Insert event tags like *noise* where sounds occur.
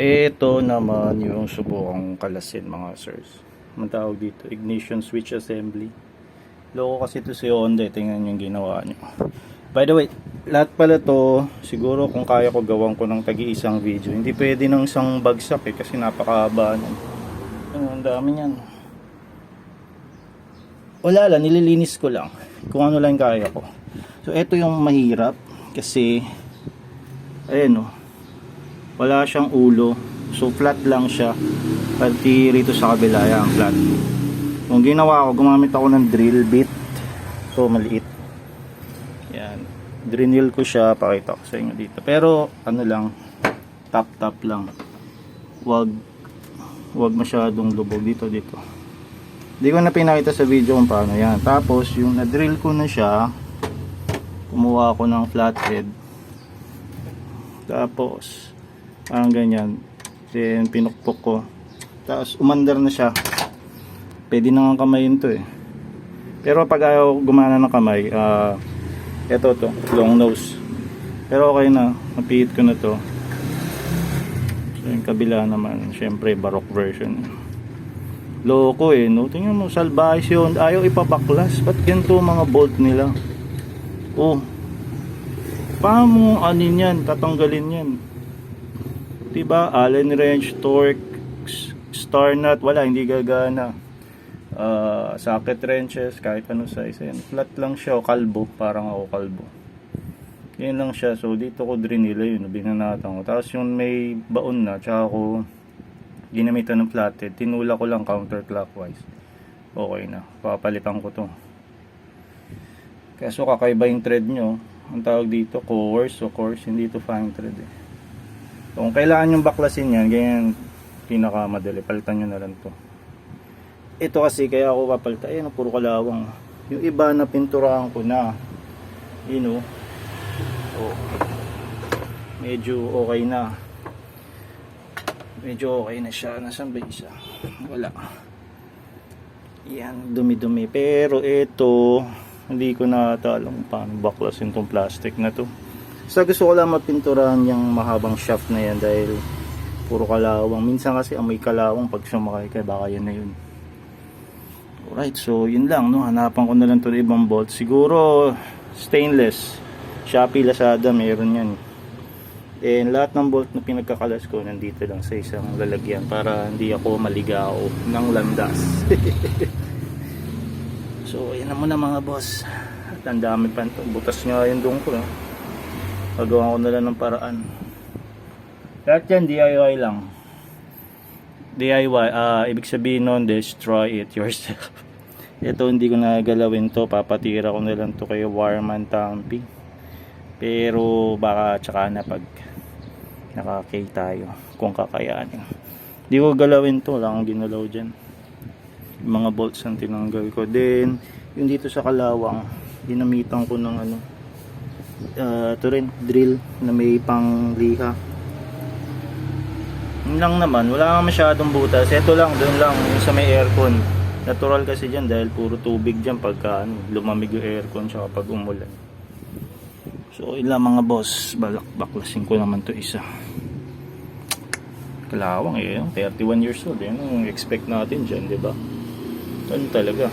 Ito naman yung subukang kalasin mga sirs. Ang tawag dito, ignition switch assembly. Loko kasi ito si Honda, eh. tingnan yung ginawa nyo. By the way, lahat pala to, siguro kung kaya ko gawan ko ng tagi-isang video. Hindi pwede ng isang bagsak eh, kasi napakahaba niyan. Ano, ang dami niyan. Wala lang, nililinis ko lang. Kung ano lang kaya ko. So, ito yung mahirap, kasi, ayan o, wala siyang ulo. So, flat lang siya. Pati rito sa kabila, yan, flat. Yung ginawa ko, gumamit ako ng drill bit. Ito, maliit. Yan. Drinil ko siya, pakita ko sa inyo dito. Pero, ano lang, tap-tap lang. Wag, wag masyadong lubog dito, dito. Hindi ko na pinakita sa video kung paano yan. Tapos, yung na-drill ko na siya, kumuha ako ng flathead. Tapos, parang ganyan. Then, pinukpok ko. Tapos, umandar na siya. Pwede na nga kamayin to eh. Pero pag ayaw gumana ng kamay, ah, eto to, long nose. Pero okay na, napihit ko na to. So, yung kabila naman, syempre, baroque version. Loko eh, no? Tingnan mo, salvage yun. Ayaw ipabaklas. Ba't ganito mga bolt nila? Oh. Paano mo anin yan? Tatanggalin yan. Diba? Allen wrench, torque, star nut. Wala, hindi gagana. Ah, socket wrenches, kahit ano size. Yan. Flat lang siya, o kalbo. Parang ako kalbo. Yan lang siya. So, dito ko drinila yun. Binanatan ko. Tapos yung may baon na, tsaka ko ginamitan ng flathead. Tinula ko lang counterclockwise. Okay na. Papalitan ko to. Kaso kakaiba yung thread nyo. Ang tawag dito, coarse o coarse. Hindi to fine thread eh. Kung kailangan yung baklasin yan, ganyan pinakamadali. Palitan nyo na lang to. Ito kasi kaya ako papalitan. Ayan, puro kalawang. Yung iba na pinturahan ko na. You know. Oh. Medyo okay na. Medyo okay na siya. Nasaan ba isa? Wala. Yan, dumi-dumi. Pero ito, hindi ko na alam paano baklasin tong plastic na to. Sa gusto ko lang mapinturahan yung mahabang shaft na yan dahil puro kalawang. Minsan kasi amoy kalawang pag sumakay ka, baka yan na yun. Alright, so yun lang, no? Hanapan ko na lang to ng ibang bolt. Siguro, stainless. Shopee, Lazada, meron yan. And lahat ng bolt na pinagkakalas ko nandito lang sa isang lalagyan para hindi ako maligaw ng landas. *laughs* so, yan na muna mga boss. At ang dami pa ito. Butas nga yung ko. Eh. Pagawa ko na lang ng paraan. Lahat yan DIY lang. DIY, ah ibig sabihin nun, destroy it yourself. *laughs* Ito hindi ko na galawin to, papatira ko na lang to kay Warman Tampi. Pero baka tsaka na pag nakakay tayo kung kakayanin. Hindi ko galawin to, lang ang ginalaw dyan. Mga bolts ang tinanggal ko. Then, yung dito sa kalawang, dinamitan ko ng ano, uh, ito rin, drill na may pang liha. Yun lang naman, wala nga masyadong butas. Ito lang, doon lang, yung sa may aircon. Natural kasi dyan dahil puro tubig dyan pagka ano, lumamig yung aircon tsaka pag umulan. So, ilang mga boss, balak baklasin ko naman to isa. Kalawang eh, 31 years old. Yan ang expect natin dyan, di ba? Ano talaga?